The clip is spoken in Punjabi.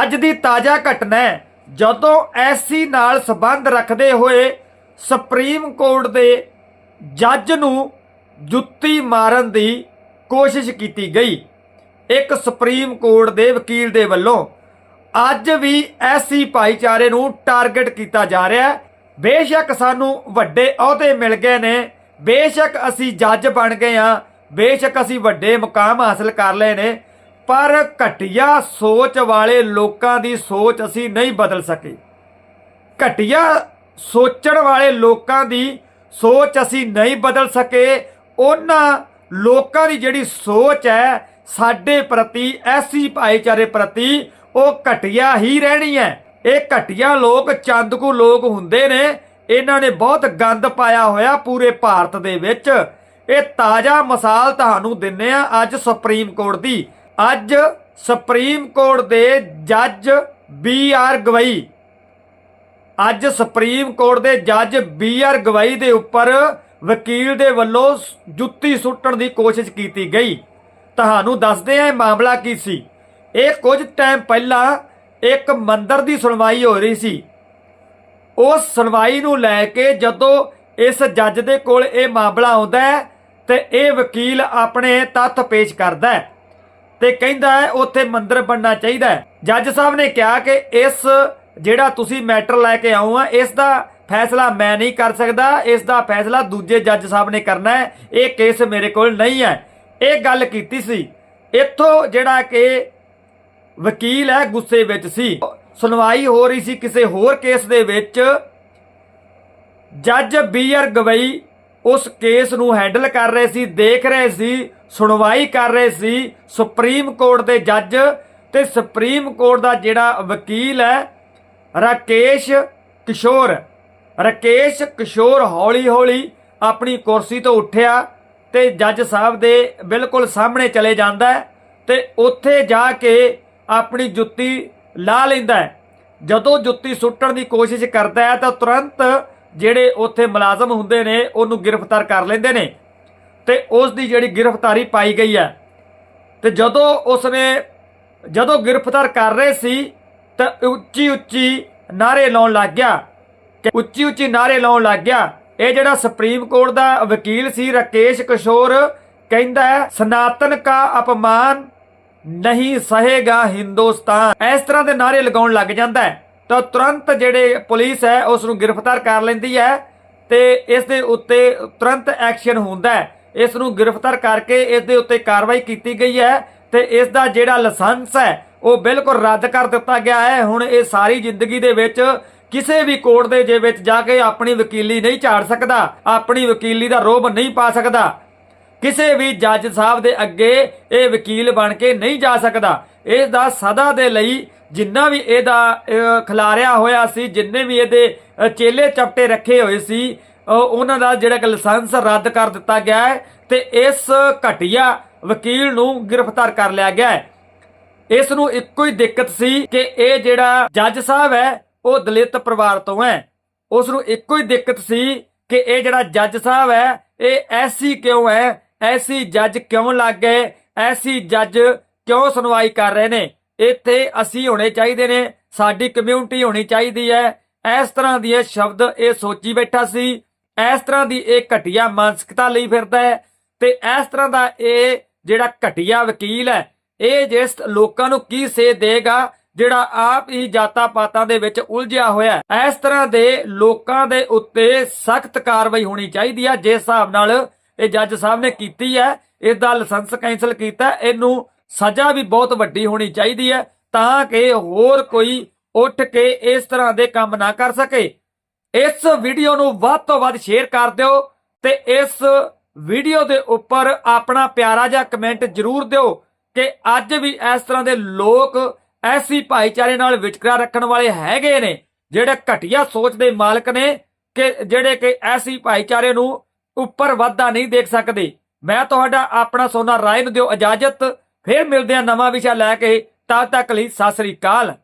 ਅੱਜ ਦੀ ਤਾਜ਼ਾ ਘਟਨਾ ਜਦੋਂ ਐਸਸੀ ਨਾਲ ਸੰਬੰਧ ਰੱਖਦੇ ਹੋਏ ਸੁਪਰੀਮ ਕੋਰਟ ਦੇ ਜੱਜ ਨੂੰ ਜੁੱਤੀ ਮਾਰਨ ਦੀ ਕੋਸ਼ਿਸ਼ ਕੀਤੀ ਗਈ। ਇੱਕ ਸੁਪਰੀਮ ਕੋਰਟ ਦੇ ਵਕੀਲ ਦੇ ਵੱਲੋਂ ਅੱਜ ਵੀ ਐਸਸੀ ਭਾਈਚਾਰੇ ਨੂੰ ਟਾਰਗੇਟ ਕੀਤਾ ਜਾ ਰਿਹਾ ਹੈ। ਬੇਸ਼ੱਕ ਸਾਨੂੰ ਵੱਡੇ ਅਹੁਦੇ ਮਿਲ ਗਏ ਨੇ। ਬੇਸ਼ੱਕ ਅਸੀਂ ਜੱਜ ਬਣ ਗਏ ਆ ਬੇਸ਼ੱਕ ਅਸੀਂ ਵੱਡੇ ਮੁਕਾਮ ਹਾਸਲ ਕਰ ਲਏ ਨੇ। ਪਰ ਘਟੀਆ ਸੋਚ ਵਾਲੇ ਲੋਕਾਂ ਦੀ ਸੋਚ ਅਸੀਂ ਨਹੀਂ ਬਦਲ ਸਕੇ। ਘਟੀਆ ਸੋਚਣ ਵਾਲੇ ਲੋਕਾਂ ਦੀ ਸੋਚ ਅਸੀਂ ਨਹੀਂ ਬਦਲ ਸਕੇ। ਉਹਨਾਂ ਲੋਕਾਂ ਦੀ ਜਿਹੜੀ ਸੋਚ ਹੈ, ਸਾਡੇ ਪ੍ਰਤੀ, ਐਸੀ ਭਾਈਚਾਰੇ ਪ੍ਰਤੀ, ਉਹ ਘਟੀਆ ਹੀ ਰਹਿਣੀ ਹੈ। ਇਹ ਘਟੀਆ ਲੋਕ, ਚੰਦਕੂ ਲੋਕ ਹੁੰਦੇ ਨੇ। ਇਹਨਾਂ ਨੇ ਬਹੁਤ ਗੰਦ ਪਾਇਆ ਹੋਇਆ ਪੂਰੇ ਭਾਰਤ ਦੇ ਵਿੱਚ। ਇਹ ਤਾਜ਼ਾ ਮਿਸਾਲ ਤੁਹਾਨੂੰ ਦਿੰਨੇ ਆ ਅੱਜ ਸੁਪਰੀਮ ਕੋਰਟ ਦੀ। ਅੱਜ ਸੁਪਰੀਮ ਕੋਰਟ ਦੇ ਜੱਜ ਬੀ ਆਰ ਗਵਈ। ਅੱਜ ਸੁਪਰੀਮ ਕੋਰਟ ਦੇ ਜੱਜ ਬੀ ਆਰ ਗਵਈ ਦੇ ਉੱਪਰ ਵਕੀਲ ਦੇ ਵੱਲੋਂ ਜੁੱਤੀ ਸੁੱਟਣ ਦੀ ਕੋਸ਼ਿਸ਼ ਕੀਤੀ ਗਈ। ਤੁਹਾਨੂੰ ਦੱਸਦੇ ਆ ਇਹ ਮਾਮਲਾ ਕੀ ਸੀ। ਇਹ ਕੁਝ ਟਾਈਮ ਪਹਿਲਾਂ ਇੱਕ ਮੰਦਰ ਦੀ ਸੁਣਵਾਈ ਹੋ ਰਹੀ ਸੀ। ਉਸ ਸੁਣਵਾਈ ਨੂੰ ਲੈ ਕੇ ਜਦੋਂ ਇਸ ਜੱਜ ਦੇ ਕੋਲ ਇਹ ਮਾਮਲਾ ਆਉਂਦਾ ਹੈ ਤੇ ਇਹ ਵਕੀਲ ਆਪਣੇ ਤੱਥ ਪੇਸ਼ ਕਰਦਾ ਹੈ। ਤੇ ਕਹਿੰਦਾ ਹੈ ਉੱਥੇ ਮੰਦਿਰ ਬਣਨਾ ਚਾਹੀਦਾ ਹੈ। ਜੱਜ ਸਾਹਿਬ ਨੇ ਕਿਹਾ ਕਿ ਇਸ ਜਿਹੜਾ ਤੁਸੀਂ ਮੈਟਰ ਲੈ ਕੇ ਆਓ ਆ, ਇਸ ਦਾ ਫੈਸਲਾ ਮੈਂ ਨਹੀਂ ਕਰ ਸਕਦਾ, ਇਸ ਦਾ ਫੈਸਲਾ ਦੂਜੇ ਜੱਜ ਸਾਹਿਬ ਨੇ ਕਰਨਾ ਹੈ, ਇਹ ਕੇਸ ਮੇਰੇ ਕੋਲ ਨਹੀਂ ਹੈ। ਇਹ ਗੱਲ ਕੀਤੀ ਸੀ। ਇੱਥੋਂ ਜਿਹੜਾ ਕਿ ਵਕੀਲ ਹੈ, ਗੁੱਸੇ ਵਿੱਚ ਸੀ। ਸੁਣਵਾਈ ਹੋ ਰਹੀ ਸੀ ਕਿਸੇ ਹੋਰ ਕੇਸ ਦੇ ਵਿੱਚ। ਜੱਜ ਬੀਆਰ ਗਵਈ ਉਸ ਕੇਸ ਨੂੰ ਹੈਂਡਲ ਕਰ ਰਹੇ ਸੀ, ਦੇਖ ਰਹੇ ਸੀ। ਸੁਣਵਾਈ ਕਰ ਰਹੇ ਸੀ ਸੁਪਰੀਮ ਕੋਰਟ ਦੇ ਜੱਜ ਤੇ ਸੁਪਰੀਮ ਕੋਰਟ ਦਾ ਜਿਹੜਾ ਵਕੀਲ ਹੈ, ਰਾਕੇਸ਼ ਕਿਸ਼ੋਰ। ਰਾਕੇਸ਼ ਕਿਸ਼ੋਰ ਹੌਲੀ-ਹੌਲੀ ਆਪਣੀ ਕੁਰਸੀ ਤੋਂ ਉੱਠਿਆ ਤੇ ਜੱਜ ਸਾਹਿਬ ਦੇ ਬਿਲਕੁਲ ਸਾਹਮਣੇ ਚਲੇ ਜਾਂਦਾ ਹੈ ਤੇ ਉੱਥੇ ਜਾ ਕੇ ਆਪਣੀ ਜੁੱਤੀ ਲਾ ਲੈਂਦਾ ਜਦੋਂ ਜੁੱਤੀ ਸੁੱਟਣ ਦੀ ਕੋਸ਼ਿਸ਼ ਕਰਦਾ ਹੈ ਤਾਂ ਤੁਰੰਤ ਜਿਹੜੇ ਉੱਥੇ ਮੁਲਾਜ਼ਮ ਹੁੰਦੇ ਨੇ ਉਹਨੂੰ ਗ੍ਰਿਫਤਾਰ ਕਰ ਲੈਂਦੇ ਨੇ। ਤੇ ਉਸ ਦੀ ਜਿਹੜੀ ਗ੍ਰਿਫਤਾਰੀ ਪਾਈ ਗਈ ਹੈ। ਤੇ ਜਦੋਂ ਉਸਨੇ, ਜਦੋਂ ਗ੍ਰਿਫਤਾਰ ਕਰ ਰਹੇ ਸੀ, ਤਾਂ ਉੱਚੀ ਉੱਚੀ ਨਾਰੇ ਲਾਉਣ ਲੱਗ ਗਿਆ। ਕਿ ਉੱਚੀ ਉੱਚੀ ਨਾਰੇ ਲਾਉਣ ਲੱਗ ਗਿਆ। ਇਹ ਜਿਹੜਾ ਸੁਪਰੀਮ ਕੋਰਟ ਦਾ ਵਕੀਲ ਸੀ, ਰਾਕੇਸ਼ ਕਿਸ਼ੋਰ, ਕਹਿੰਦਾ ਹੈ, ਸਨਾਤਨ ਕਾ ਅਪਮਾਨ ਨਹੀਂ ਸਹੇਗਾ ਹਿੰਦੁਸਤਾਨ। ਇਸ ਤਰ੍ਹਾਂ ਦੇ ਨਾਰੇ ਲਗਾਉਣ ਲੱਗ ਜਾਂਦਾ ਹੈ। ਤਾਂ ਤੁਰੰਤ ਜਿਹੜੇ ਪੁਲਿਸ ਹੈ ਉਸ ਨੂੰ ਗ੍ਰਿਫਤਾਰ ਕਰ ਲੈਂਦੀ ਹੈ ਤੇ ਇਸ ਦੇ ਉੱਤੇ ਤੁਰੰਤ ਐਕਸ਼ਨ ਹੁੰਦਾ ਹੈ। ਇਸ ਨੂੰ ਗ੍ਰਿਫਤਾਰ ਕਰਕੇ ਇਸ ਦੇ ਉੱਤੇ ਕਾਰਵਾਈ ਕੀਤੀ ਗਈ ਹੈ ਤੇ ਇਸ ਦਾ ਜਿਹੜਾ ਲਾਇਸੈਂਸ ਹੈ, ਉਹ ਬਿਲਕੁਲ ਰੱਦ ਕਰ ਦਿੱਤਾ ਗਿਆ ਹੈ। ਹੁਣ ਇਹ ਸਾਰੀ ਜ਼ਿੰਦਗੀ ਦੇ ਵਿੱਚ ਕਿਸੇ ਵੀ ਕੋਰਟ ਦੇ ਜੇ ਵਿੱਚ ਜਾ ਕੇ ਆਪਣੀ ਵਕੀਲੀ ਨਹੀਂ ਝਾੜ ਸਕਦਾ, ਆਪਣੀ ਵਕੀਲੀ ਦਾ ਰੋਬ ਨਹੀਂ ਪਾ ਸਕਦਾ। ਕਿਸੇ ਵੀ ਜੱਜ ਸਾਹਿਬ ਦੇ ਅੱਗੇ ਇਹ ਵਕੀਲ ਬਣ ਕੇ ਨਹੀਂ ਜਾ ਸਕਦਾ। ਇਸ ਦਾ ਸਦਾ ਦੇ ਲਈ ਜਿੰਨਾ ਵੀ ਇਹਦਾ ਖਿਲਾਰਿਆ ਹੋਇਆ ਸੀ, ਜਿੰਨੇ ਵੀ ਇਹਦੇ ਚੇਲੇ ਚਪਟੇ ਰੱਖੇ ਹੋਏ ਸੀ ਉਹਨਾਂ ਦਾ ਜਿਹੜਾ ਕਿ ਲਾਇਸੈਂਸ ਰੱਦ ਕਰ ਦਿੱਤਾ ਗਿਆ ਹੈ ਤੇ ਇਸ ਘਟੀਆ ਵਕੀਲ ਨੂੰ ਗ੍ਰਿਫਤਾਰ ਕਰ ਲਿਆ ਗਿਆ ਹੈ। ਇਸ ਨੂੰ ਇੱਕੋ ਹੀ ਦਿੱਕਤ ਸੀ ਕਿ ਇਹ ਜਿਹੜਾ ਜੱਜ ਸਾਹਿਬ ਹੈ, ਉਹ ਦਲਿਤ ਪਰਿਵਾਰ ਤੋਂ ਹੈ। ਉਸ ਨੂੰ ਇੱਕੋ ਹੀ ਦਿੱਕਤ ਸੀ ਕਿ ਇਹ ਜਿਹੜਾ ਜੱਜ ਸਾਹਿਬ ਹੈ, ਇਹ ਐਸੀ ਕਿਉਂ ਹੈ, ਐਸੀ ਜੱਜ ਕਿਉਂ ਲੱਗ ਗਏ, ਐਸੀ ਜੱਜ ਕਿਉਂ ਸੁਣਵਾਈ ਕਰ ਰਹੇ ਨੇ? ਇੱਥੇ ਅਸੀਂ ਹੋਣੇ ਚਾਹੀਦੇ ਨੇ, ਸਾਡੀ ਕਮਿਊਨਿਟੀ ਹੋਣੀ ਚਾਹੀਦੀ ਹੈ। ਇਸ ਤਰ੍ਹਾਂ ਦੀ ਇਹ ਸ਼ਬਦ ਇਹ ਸੋਚੀ ਬੈਠਾ ਸੀ ਇਸ ਤਰ੍ਹਾਂ ਦੀ ਇਹ ਘਟੀਆ ਮਾਨਸਿਕਤਾ ਲਈ ਫਿਰਦਾ ਹੈ ਤੇ ਇਸ ਤਰ੍ਹਾਂ ਦਾ ਇਹ ਜਿਹੜਾ ਘਟੀਆ ਵਕੀਲ ਹੈ, ਇਹ ਜਿਸ ਲੋਕਾਂ ਨੂੰ ਕੀ ਸੇ ਦੇਗਾ, ਜਿਹੜਾ ਆਪ ਹੀ ਜਾਤਾਂ ਪਾਤਾਂ ਦੇ ਵਿੱਚ ਉਲਝਿਆ ਹੋਇਆ ਹੈ। ਇਸ ਤਰ੍ਹਾਂ ਦੇ ਲੋਕਾਂ ਦੇ ਉੱਤੇ ਸਖਤ ਕਾਰਵਾਈ ਹੋਣੀ ਚਾਹੀਦੀ ਹੈ ਜਿਸ ਹਿਸਾਬ ਨਾਲ ਇਹ ਜੱਜ ਸਾਹਿਬ ਨੇ ਕੀਤੀ ਹੈ ਇਸ ਦਾ ਲਾਇਸੈਂਸ ਕੈਂਸਲ ਕੀਤਾ, ਇਹਨੂੰ ਸਜ਼ਾ ਵੀ ਬਹੁਤ ਵੱਡੀ ਹੋਣੀ ਚਾਹੀਦੀ ਹੈ, ਤਾਂ ਕਿ ਹੋਰ ਕੋਈ ਉੱਠ ਕੇ ਇਸ ਤਰ੍ਹਾਂ ਦੇ ਕੰਮ ਨਾ ਕਰ ਸਕੇ। ਇਸ ਵੀਡੀਓ ਨੂੰ ਵੱਧ ਤੋਂ ਵੱਧ ਸ਼ੇਅਰ ਕਰ ਦਿਓ ਤੇ ਇਸ ਵੀਡੀਓ ਦੇ ਉੱਪਰ ਆਪਣਾ ਪਿਆਰਾ ਜਿਹਾ ਕਮੈਂਟ ਜ਼ਰੂਰ ਦਿਓ ਕਿ ਅੱਜ ਵੀ ਇਸ ਤਰ੍ਹਾਂ ਦੇ ਲੋਕ ਐਸੀ ਭਾਈਚਾਰੇ ਨਾਲ ਵਿਚਕਰਾ ਰੱਖਣ ਵਾਲੇ ਹੈਗੇ ਨੇ, ਜਿਹੜੇ ਘਟੀਆ ਸੋਚ ਦੇ ਮਾਲਕ ਨੇ ਕਿ ਜਿਹੜੇ ਕਿ ਐਸੀ ਭਾਈਚਾਰੇ ਨੂੰ ਉੱਪਰ ਵਾਧਾ ਨਹੀਂ ਦੇਖ ਸਕਦੇ। ਮੈਂ ਤੁਹਾਡਾ ਆਪਣਾ ਸੋਨਾ ਰਾਏ ਨੂੰ ਦਿਓ ਇਜਾਜ਼ਤ। ਫਿਰ ਮਿਲਦੇ ਆ ਨਵਾਂ ਵਿਸ਼ਾ ਲੈ ਕੇ। ਤਦ ਤੱਕ ਲਈ ਸਤਿ ਸ੍ਰੀ ਅਕਾਲ।